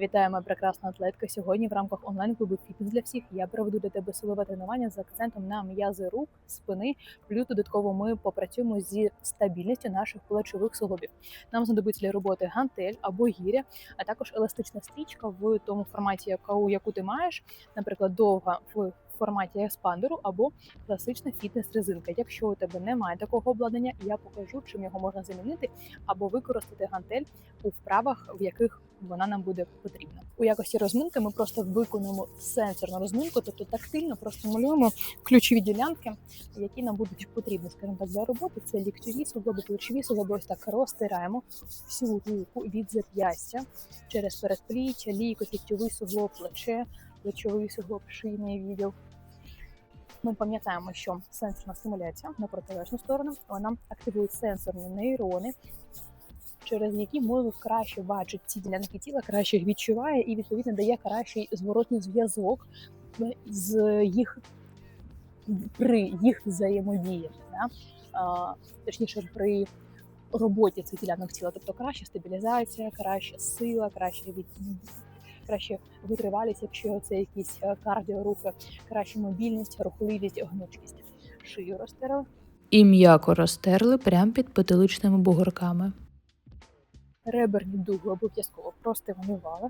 Вітаю, моя прекрасна атлетка. Сьогодні в рамках онлайн-клубу Фітнес для всіх я проведу для тебе силове тренування з акцентом на м'язи рук, спини. Плюс додатково ми попрацюємо зі стабільністю наших плечових суглобів. Нам знадобиться для роботи гантель або гіря, а також еластична стрічка в тому форматі, яку, ти маєш, наприклад, довга в форматі еспандеру або класична фітнес-резинка. Якщо у тебе немає такого обладнання, я покажу, чим його можна замінити або використати гантель у вправах, в яких вона нам буде потрібна. У якості розминки ми просто виконуємо сенсорну розминку, тобто тактильно простимулюємо ключові ділянки, які нам будуть потрібні, скажімо так, для роботи. Це ліктьові суглоби, плечові суглоби. Ось так розтираємо всю руку від зап'ястя через передпліччя, лікоть, ліктьовий суглоб, плече, плечовий суглоб, шийний відділ. Ми пам'ятаємо, що сенсорна стимуляція на протилежну сторону вона активує сенсорні нейрони, через які мозок краще бачить ці ділянки тіла, краще їх відчуває і відповідно дає кращий зворотний зв'язок з їх при їх взаємодії, да? а, точніше при роботі цих ділянок тіла, тобто краща стабілізація, краща сила, краще від краще витривалість, якщо це якісь е, кардіорухи, краща мобільність, рухливість, гнучкість. Шию розтерли. І м'яко розтерли прямо під потиличними бугорками. Реберні дуги обов'язково простимулювали.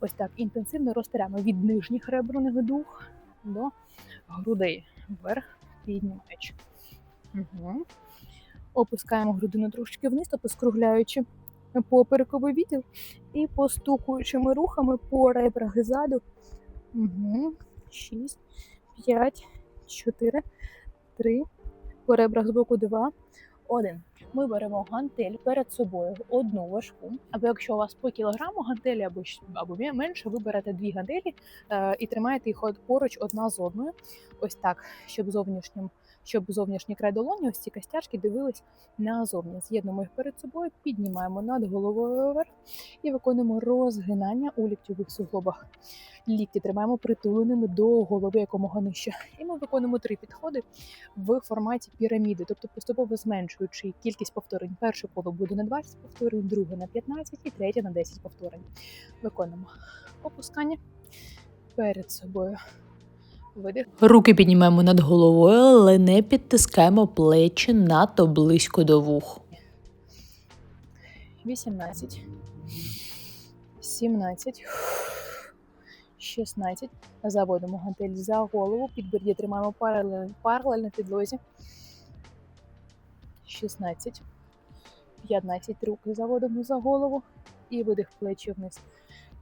Ось так інтенсивно розтираємо від нижніх реберних дуг до грудей вверх, піднімаючи. Угу. Опускаємо грудину трошки вниз, тобто скругляючи поперековий відділ і постукуючими рухами по ребрах ззаду. Угу. 6, 5, 4, 3, по ребрах збоку 2, 1. Ми беремо гантель перед собою одну важку. Або якщо у вас по кілограму гантелі або, або менше, ви берете дві гантелі е, і тримаєте їх поруч одна з одною. Ось так, щоб зовнішнім, щоб зовнішній край долоні, ось ці костяшки дивились назовні. З'єднуємо їх перед собою, піднімаємо над головою вверх і виконуємо розгинання у ліктьових суглобах. Лікті тримаємо притуленими до голови якомога нижче. І ми виконуємо три підходи в форматі піраміди, тобто поступово зменшуючи кількість повторень. Перше коло буде на 20 повторень, друге на 15 і третє на 10 повторень. Виконуємо опускання перед собою. Видих. Руки піднімаємо над головою, але не підтискаємо плечі надто близько до вух. 18, 17, 16. Заводимо гантель за голову, підборіддя тримаємо паралельно, паралельно підлозі. 16, 15 руки заводимо за голову і видих плечі вниз.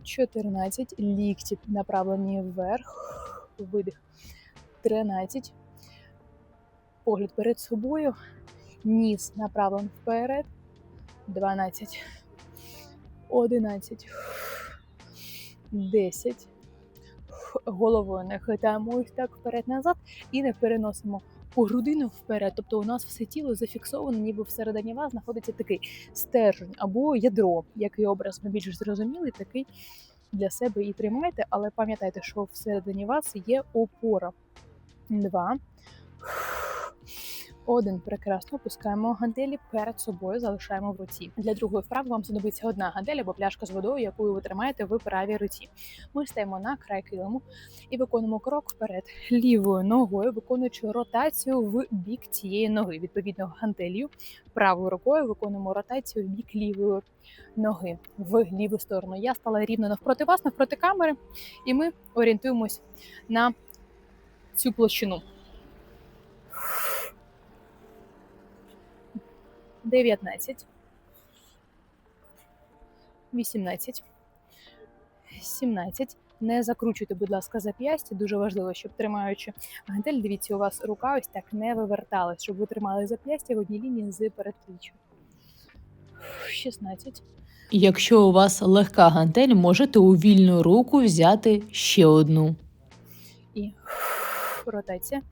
14, лікті направлені вверх, видих. 13, погляд перед собою, ніс направлений вперед. 12, 11, 10. Головою не хитаємо ось так вперед-назад і не переносимо у грудину вперед. Тобто у нас все тіло зафіксовано, ніби всередині вас знаходиться такий стержень або ядро, який образ ми більш зрозумілий, такий для себе і тримайте, але пам'ятайте, що всередині вас є опора. Два. Один прекрасно опускаємо гантелі перед собою, залишаємо в руці. Для другої вправи вам знадобиться одна гантель або пляшка з водою, яку ви тримаєте в правій руці. Ми стаємо на край килиму і виконуємо крок вперед лівою ногою, виконуючи ротацію в бік цієї ноги. Відповідно, гантелью правою рукою виконуємо ротацію в бік лівої ноги в ліву сторону. Я стала рівно навпроти вас, навпроти камери, і ми орієнтуємось на цю площину. 19, 18, 17. Не закручуйте, будь ласка, зап'ястя. Дуже важливо, щоб тримаючи гантель, дивіться, у вас рука ось так не виверталась, щоб ви тримали зап'ястя в одній лінії з передпліччям. 16, Якщо у вас легка гантель, можете у вільну руку взяти ще одну. і ротація.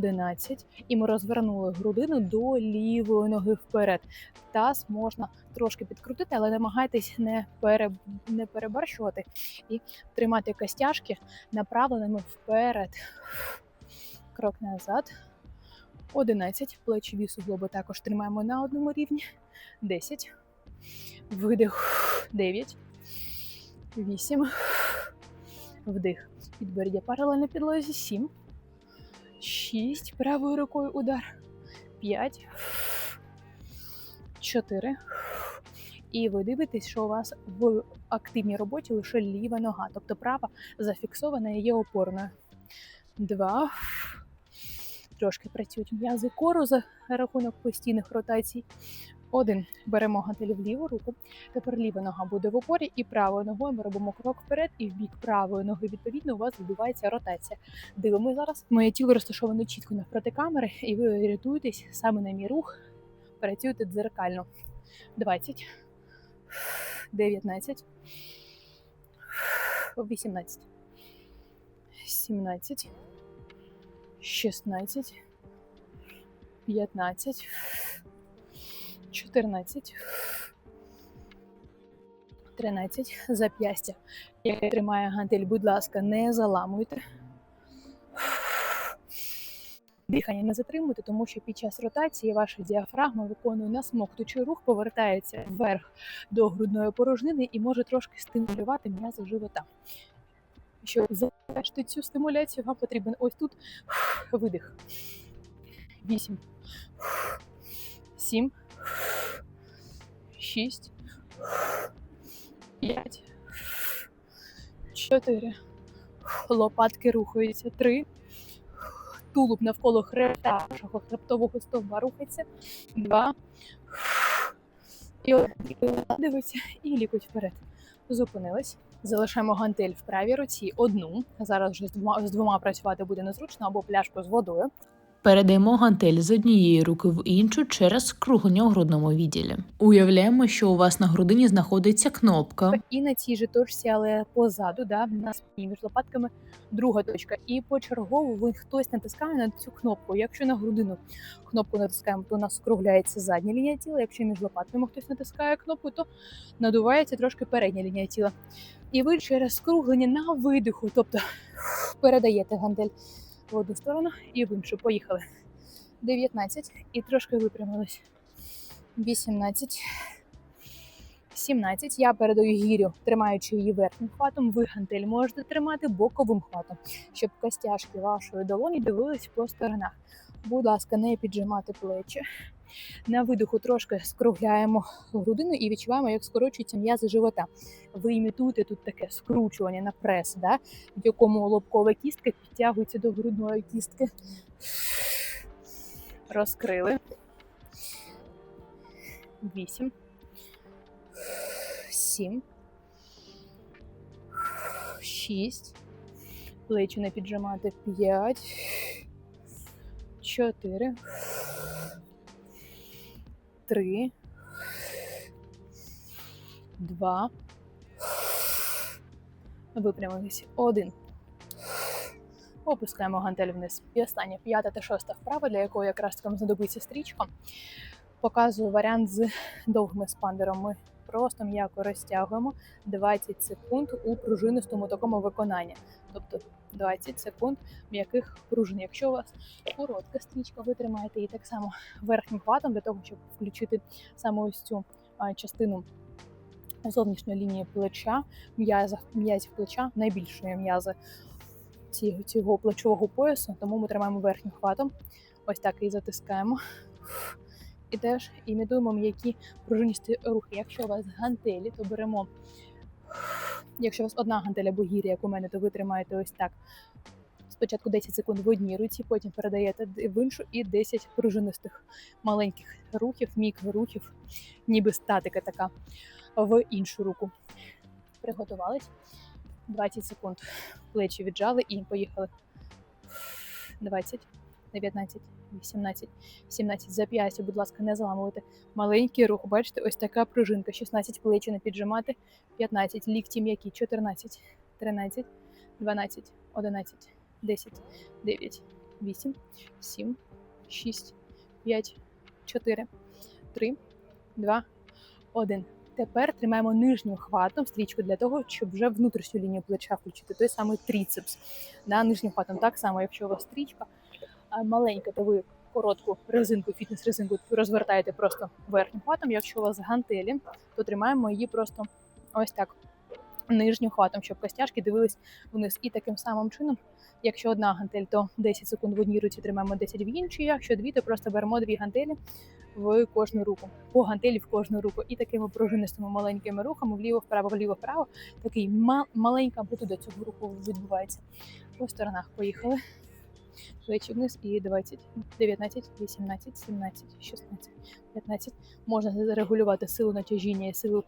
11. І ми розвернули грудину до лівої ноги вперед. Таз можна трошки підкрутити, але намагайтесь не, пере, не перебарщувати і тримати костяшки направленими вперед. Крок назад. 11. Плечові суглоби також тримаємо на одному рівні. 10. Видих. 9. 8. Вдих. Підборіддя паралельно підлозі. 7. 6. Правою рукою удар. 5. 4. І ви дивитесь, що у вас в активній роботі лише ліва нога, тобто права зафіксована і є опорною. 2. Трошки працюють м'язи кору за рахунок постійних ротацій. Один. Беремо гантелі в ліву руку. Тепер ліва нога буде в опорі, і правою ногою ми робимо крок вперед, і в бік правої ноги відповідно у вас відбувається ротація. Дивимося зараз. Моє тіло розташоване чітко навпроти камери, і ви орієнтуєтесь саме на мій рух. Працюєте дзеркально. 20, 19, 18, 17, 16, 15, 14, 13, зап'ястя. Яке тримає гантель, будь ласка, не заламуйте. Дихання не затримуйте, тому що під час ротації ваша діафрагма виконує насмоктуючий рух, повертається вверх до грудної порожнини і може трошки стимулювати м'язи живота. Щоб завершити цю стимуляцію, вам потрібен ось тут видих. 8, 7, 6, 5, 4. Лопатки рухаються. 3. Тулуб навколо хребта вашого хребтового стовба рухається. 2. І. Дивиться і лікуть вперед. Зупинились. Залишаємо гантель в правій руці одну. Зараз вже з двома, з двома працювати буде незручно або пляшку з водою. Передаємо гантель з однієї руки в іншу через скруглення у грудному відділі. Уявляємо, що у вас на грудині знаходиться кнопка. І на цій же точці, але позаду, да, на спині між лопатками, друга точка. І почергово ви хтось натискає на цю кнопку. Якщо на грудину кнопку натискаємо, то у нас скругляється задня лінія тіла. Якщо між лопатками хтось натискає кнопку, то надувається трошки передня лінія тіла. І ви через скруглення на видиху, тобто передаєте гантель в одну сторону і в іншу. Поїхали. 19 і трошки випрямились. 18. 17. Я передаю гірю, тримаючи її верхнім хватом. Ви гантель можете тримати боковим хватом, щоб костяшки вашої долоні дивились по сторонах. Будь ласка, не піджимати плечі. На видиху трошки скругляємо грудину і відчуваємо, як скорочуються м'язи живота. Ви імітуєте тут таке скручування на прес, да? в якому лобкова кістка підтягується до грудної кістки. Розкрили. Вісім. Сім. Шість. Плечі не піджимати. П'ять. Чотири. Три. Два. Випрямились. Один. Опускаємо гантель вниз. І остання п'ята та шоста вправа, для якої якраз вам знадобиться стрічка. Показую варіант з довгим еспандером. Ми просто м'яко розтягуємо 20 секунд у пружинистому такому виконанні. Тобто 20 секунд м'яких пружин. Якщо у вас коротка стрічка, ви тримаєте її так само верхнім хватом для того, щоб включити саме ось цю частину зовнішньої лінії плеча, м'язів плеча, найбільшої м'язи цього плечового поясу, тому ми тримаємо верхнім хватом. Ось так і затискаємо. І теж імітуємо м'які пружиністі рухи. Якщо у вас гантелі, то беремо. Якщо у вас одна гантеля або гіря, як у мене, то ви тримаєте ось так. Спочатку 10 секунд в одній руці, потім передаєте в іншу і 10 пружинистих маленьких рухів, мікрорухів, ніби статика така в іншу руку. Приготувались. 20 секунд. Плечі віджали і поїхали. 20, 19, 18, 17. Зап'ястя, будь ласка, не заламуйте. Маленький рух. Бачите, ось така пружинка. 16 плечі не піджимати. 15, лікті м'які. 14, 13, 12, 11, 10, 9, 8, 7, 6, 5, 4, 3, 2, 1. Тепер тримаємо нижнім хватом стрічку для того, щоб вже внутрішню лінію плеча включити, той самий тріцепс. Да, нижнім хватом. Так само, якщо у вас стрічка то ви коротку резинку, фітнес-резинку розвертаєте просто верхнім хватом. Якщо у вас гантелі, то тримаємо її просто ось так нижнім хватом, щоб костяшки дивились вниз. І таким самим чином, якщо одна гантель, то 10 секунд в одній руці тримаємо 10 в іншій. Якщо дві, то просто беремо дві гантелі в кожну руку, по гантелі в кожну руку. І такими пружинистими маленькими рухами вліво, вправо, вліво, вправо. Такий ма- маленька амплітуда цього руху відбувається. По сторонах поїхали. Плечі вниз і 20, 19, 18, 17, 16, 15. Можна регулювати силу натяжіння і силу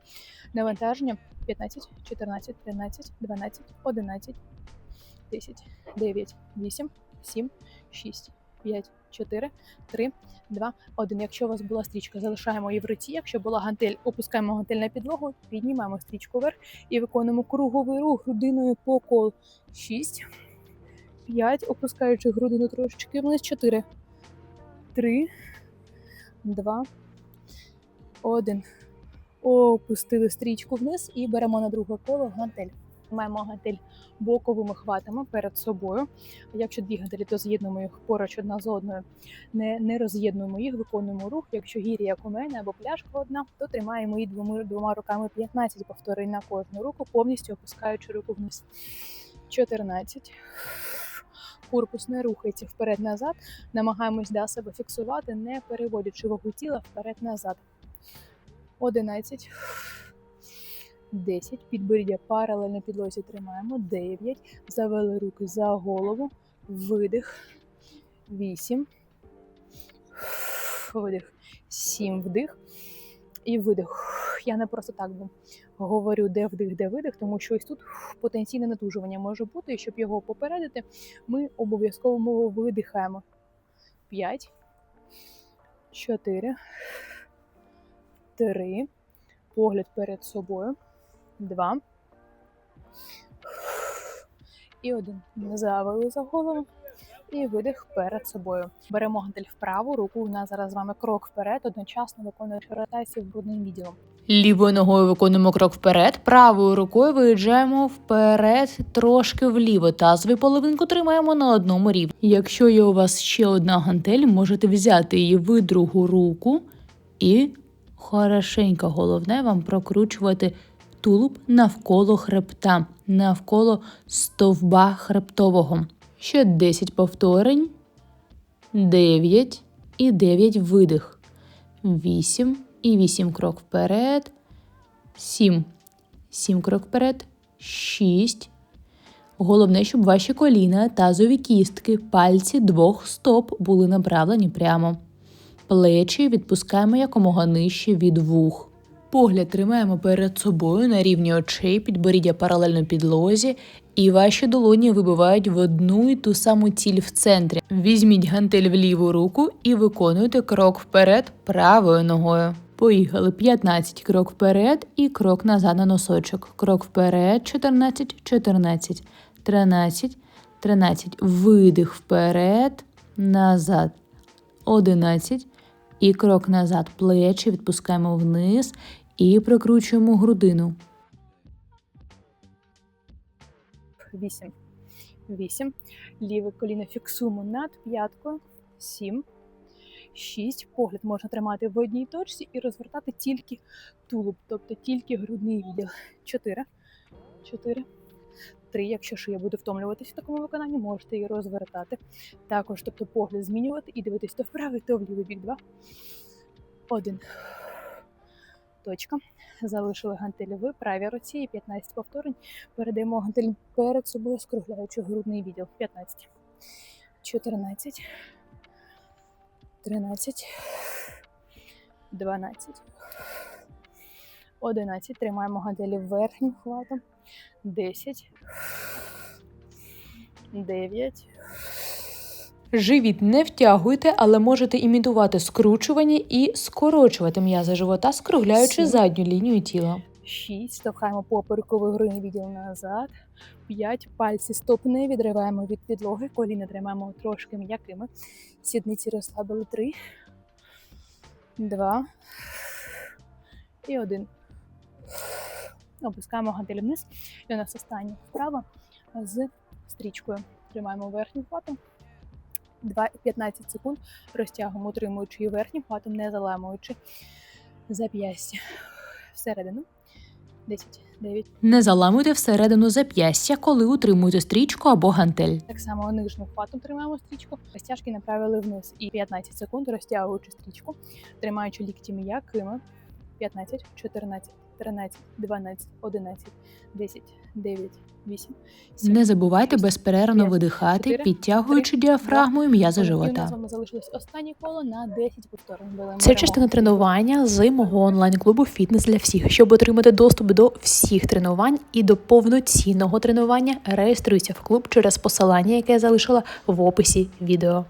навантаження. 15, 14, 13, 12, 11, 10, 9, 8, 7, 6, 5, 4, 3, 2, 1. Якщо у вас була стрічка, залишаємо її в руці. Якщо була гантель, опускаємо гантель на підлогу, піднімаємо стрічку вверх і виконуємо круговий рух грудиною по колу. 6, 5, опускаючи грудину трошечки вниз. 4, 3, 2, 1. Опустили стрічку вниз і беремо на друге коло гантель. Маємо гантель боковими хватами перед собою. Якщо дві гантелі, то з'єднуємо їх поруч одна з одною. Не, не роз'єднуємо їх, виконуємо рух. Якщо гір'я, як у мене, або пляшка одна, то тримаємо її двома, двома руками 15 повторень на кожну руку, повністю опускаючи руку вниз. 14. Корпус не рухається вперед-назад. Намагаємось да, себе фіксувати, не переводячи вагу тіла вперед-назад. 11. 10. Підборіддя паралельно підлозі тримаємо. 9. Завели руки за голову. Видих. 8. Видих. 7 вдих. І видих. Я не просто так говорю, де вдих, де видих, тому що ось тут потенційне натужування може бути. І щоб його попередити, ми обов'язково видихаємо. 5. 4. 3. Погляд перед собою. 2. І один. Завели за голову. І видих перед собою. Беремо гантель в праву руку. У нас зараз з вами крок вперед, одночасно виконуючи ротацію грудним відділом. Лівою ногою виконуємо крок вперед, правою рукою виїжджаємо вперед, трошки вліво. Тазову половинку тримаємо на одному рівні. Якщо є у вас ще одна гантель, можете взяти її в другу руку і хорошенько головне вам прокручувати тулуб навколо хребта, навколо стовба хребтового. Ще 10 повторень, 9 і 9 видих, 8 і 8 крок вперед, 7, 7 крок вперед, 6. Головне, щоб ваші коліна, тазові кістки, пальці двох стоп були направлені прямо. Плечі відпускаємо якомога нижче від вух. Погляд тримаємо перед собою на рівні очей, підборіддя паралельно підлозі, і ваші долоні вибивають в одну і ту саму ціль в центрі. Візьміть гантель в ліву руку і виконуйте крок вперед правою ногою. Поїхали 15 крок вперед і крок назад на носочок. Крок вперед, 14, 14, 13, 13. Видих вперед, назад. 11. І крок назад. Плечі відпускаємо вниз і прокручуємо грудину. 8. 8. Ліве коліно фіксуємо над п'яткою. 7. 6. Погляд можна тримати в одній точці і розвертати тільки тулуб, тобто тільки грудний відділ. 4. 4. 3. Якщо шия буде втомлюватися в такому виконанні, можете її розвертати. Також, тобто погляд змінювати і дивитись то в то в лівий бік. 2. 1. Точка. Залишили гантелі в правій руці і 15 повторень. Передаємо гантель перед собою, скругляючи грудний відділ. 15, 14, 13, 12, 11. Тримаємо гантелі верхнім хватом. 10, 9, Живіт не втягуйте, але можете імітувати скручування і скорочувати м'язи живота, скругляючи Сім. задню лінію тіла. 6. Штовхаємо поперековий грудний відділ назад. 5. Пальці стоп не відриваємо від підлоги. Коліна тримаємо трошки м'якими. Сідниці розслабили. 3. 2. І 1. Опускаємо гантелі вниз. І у нас останнє вправо з стрічкою. Тримаємо верхнім хватом. 2, 15 секунд розтягуємо, утримуючи її верхнім хватом, не заламуючи зап'ястя. Всередину. 10, 9. Не заламуйте всередину зап'ястя, коли утримуєте стрічку або гантель. Так само нижнім хватом тримаємо стрічку. Розтяжки направили вниз. І 15 секунд розтягуючи стрічку, тримаючи лікті м'якими. 15, 14, 13, 12, 11, 10, 9, 8, 7. Не забувайте безперервно видихати, підтягуючи м'язи І нас живота. з вами залишилось останнє коло на 10 повторень. Беремо Це частина тренування з мого онлайн-клубу Фітнес для всіх. Щоб отримати доступ до всіх тренувань і до повноцінного тренування, реєструйся в клуб через посилання, яке я залишила в описі відео.